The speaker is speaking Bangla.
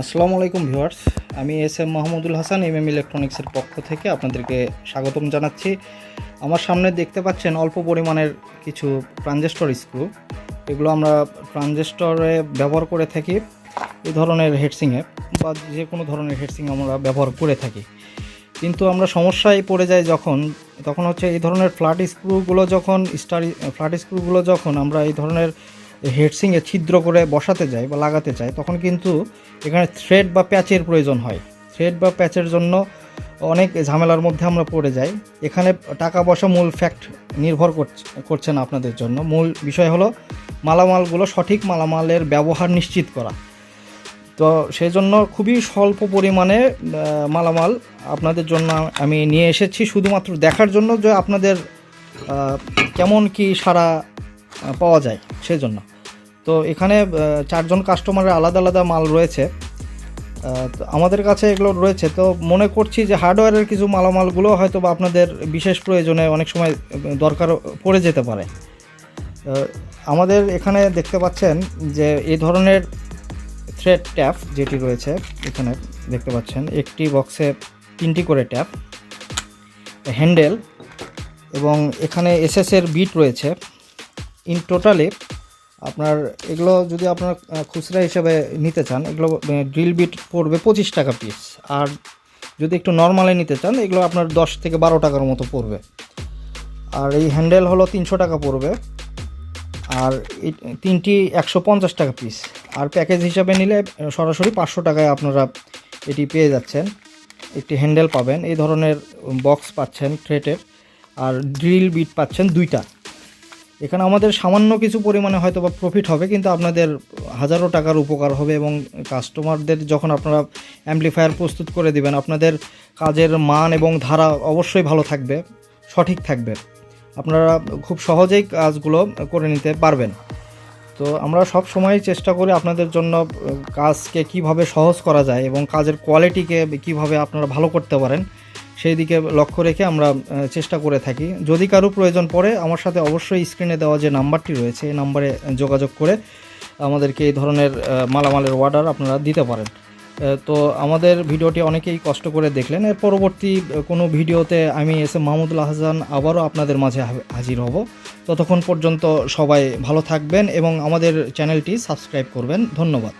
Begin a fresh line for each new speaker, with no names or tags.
আসসালামু আলাইকুম ভিউয়ার্স, আমি S M Mahmudul Hasan M M ইলেকট্রনিক্সের পক্ষ থেকে আপনাদেরকে স্বাগতম জানাচ্ছি। আমার সামনে দেখতে পাচ্ছেন অল্প পরিমাণের কিছু ট্রানজিস্টর স্ক্রু। এগুলো আমরা ট্রানজিস্টরে ব্যবহার করে থাকি এই ধরনের হেডসিংয়ে বা যে কোনো ধরনের হেডসিং আমরা ব্যবহার করে থাকি। কিন্তু আমরা সমস্যায় পড়ে যাই যখন, তখন হচ্ছে এই ধরনের ফ্ল্যাট স্ক্রুগুলো যখন স্টার ফ্ল্যাট স্ক্রুগুলো যখন আমরা এই ধরনের হেডসিংয়ে ছিদ্র করে বসাতে যায় বা লাগাতে চায়, তখন কিন্তু এখানে থ্রেড বা প্যাচের প্রয়োজন হয়। থ্রেড বা প্যাচের জন্য অনেক ঝামেলার মধ্যে আমরা পড়ে যাই। এখানে টাকা পয়সা মূল ফ্যাক্ট নির্ভর করছে না আপনাদের জন্য। মূল বিষয় হলো মালামালগুলো সঠিক মালামালের ব্যবহার নিশ্চিত করা। তো সেই জন্য খুবই স্বল্প পরিমাণে মালামাল আপনাদের জন্য আমি নিয়ে এসেছি, শুধুমাত্র দেখার জন্য যে আপনাদের কেমন কি সারা পাওয়া যায় সেজন্য। তো এখানে চারজন কাস্টমারের আলাদা আলাদা মাল রয়েছে। আমাদের কাছে এগুলো রয়েছে। তো মনে করছি যে হার্ডওয়্যারের কিছু মালামালগুলো হয়তো বা আপনাদের বিশেষ প্রয়োজনে অনেক সময় দরকার পড়ে যেতে পারে। আমাদের এখানে দেখতে পাচ্ছেন যে এই ধরনের থ্রেড ট্যাপ যেটি রয়েছে, এখানে দেখতে পাচ্ছেন। একটি বক্সে তিনটি করে ট্যাপ হ্যান্ডেল এবং এখানে এসএস এর বিট রয়েছে। ইন টোটালি আপনার এগুলো যদি আপনার খুচরা হিসাবে নিতে চান, এগুলো ড্রিল বিট পড়বে পঁচিশ টাকা পিস আর যদি একটু নর্মালে নিতে চান, এগুলো আপনার দশ থেকে বারো টাকার মতো পড়বে। আর এই হ্যান্ডেল হলো তিনশো টাকা পড়বে। আর তিনটি একশো পঞ্চাশ টাকা পিস আর প্যাকেজ হিসাবে নিলে সরাসরি পাঁচশো টাকায় আপনারা এটি পেয়ে যাচ্ছেন। একটি হ্যান্ডেল পাবেন। এই ধরনের বক্স পাচ্ছেন ট্রেটের আর ড্রিল বিট পাচ্ছেন দুইটা। এখানে আমাদের সামান্য কিছু পরিমাণে হয়তো বা প্রফিট হবে, কিন্তু আপনাদের হাজারো টাকার উপকার হবে এবং কাস্টমারদের যখন আপনারা অ্যাম্পলিফায়ার প্রস্তুত করে দিবেন, আপনাদের কাজের মান এবং ধারা অবশ্যই ভালো থাকবে, সঠিক থাকবে। আপনারা খুব সহজেই কাজগুলো করে নিতে পারবেন। তো আমরা সব সময় চেষ্টা করি আপনাদের জন্য কাজকে কীভাবে সহজ করা যায় এবং কাজের কোয়ালিটিকে কীভাবে আপনারা ভালো করতে পারেন সেই দিকে লক্ষ্য রেখে আমরা চেষ্টা করে থাকি। যদি কারও প্রয়োজন পড়ে, আমার সাথে অবশ্যই স্ক্রিনে দেওয়া যে নাম্বারটি রয়েছে, এই নাম্বারে যোগাযোগ করে আমাদেরকে এই ধরনের মালামালের অর্ডার আপনারা দিতে পারেন। তো আমাদের ভিডিওটি অনেকেই কষ্ট করে দেখলেন। এর পরবর্তী কোনো ভিডিওতে আমি এস এম মাহমুদুল হাসান আবারও আপনাদের মাঝে হাজির হব। ততক্ষণ পর্যন্ত সবাই ভালো থাকবেন এবং আমাদের চ্যানেলটি সাবস্ক্রাইব করবেন। ধন্যবাদ।